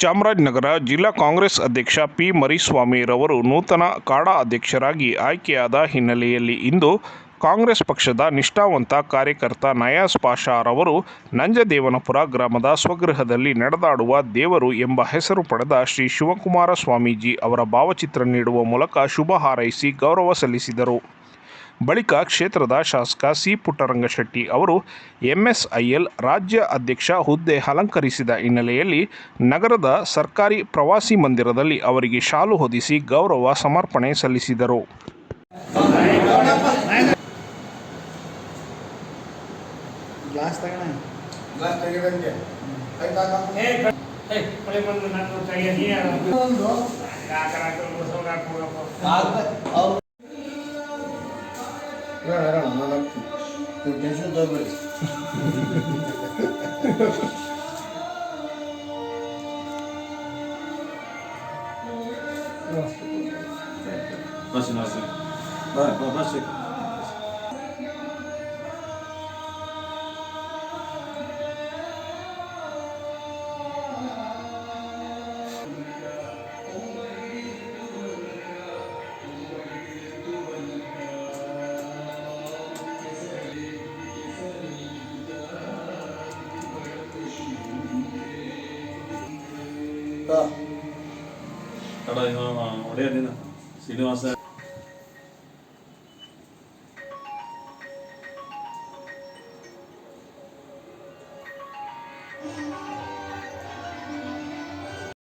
ಚಾಮರಾಜನಗರ ಜಿಲ್ಲಾ ಕಾಂಗ್ರೆಸ್ ಅಧ್ಯಕ್ಷ ಪಿ ಮರಿಸ್ವಾಮಿರವರು ನೂತನ ಕಾಡಾ ಅಧ್ಯಕ್ಷರಾಗಿ ಆಯ್ಕೆಯಾದ ಹಿನ್ನೆಲೆಯಲ್ಲಿ ಇಂದು ಕಾಂಗ್ರೆಸ್ ಪಕ್ಷದ ನಿಷ್ಠಾವಂತ ಕಾರ್ಯಕರ್ತ ನಯಾಸ್ ಪಾಷಾರವರು ನಂಜದೇವನಪುರ ಗ್ರಾಮದ ಸ್ವಗೃಹದಲ್ಲಿ ನಡೆದಾಡುವ ದೇವರು ಎಂಬ ಹೆಸರು ಪಡೆದ ಶ್ರೀ ಶಿವಕುಮಾರ ಸ್ವಾಮೀಜಿ ಅವರ ಭಾವಚಿತ್ರ ನೀಡುವ ಮೂಲಕ ಶುಭ ಹಾರೈಸಿ ಗೌರವ ಸಲ್ಲಿಸಿದರು. ಬಳಿಕ ಕ್ಷೇತ್ರದ ಶಾಸಕ ಸಿ ಪುಟ್ಟರಂಗಶೆಟ್ಟಿ ಅವರು ಎಂಎಸ್ಐಎಲ್ ರಾಜ್ಯ ಅಧ್ಯಕ್ಷ ಹುದ್ದೆ ಅಲಂಕರಿಸಿದ ಹಿನ್ನೆಲೆಯಲ್ಲಿ ನಗರದ ಸರ್ಕಾರಿ ಪ್ರವಾಸಿ ಮಂದಿರದಲ್ಲಿ ಅವರಿಗೆ ಶಾಲು ಹೊದಿಸಿ ಗೌರವ ಸಮರ್ಪಣೆ ಸಲ್ಲಿಸಿದರು. Allah'tır. Gökdeniz dobri. Nasıl nasıl? Bak bak bak. Srinivasa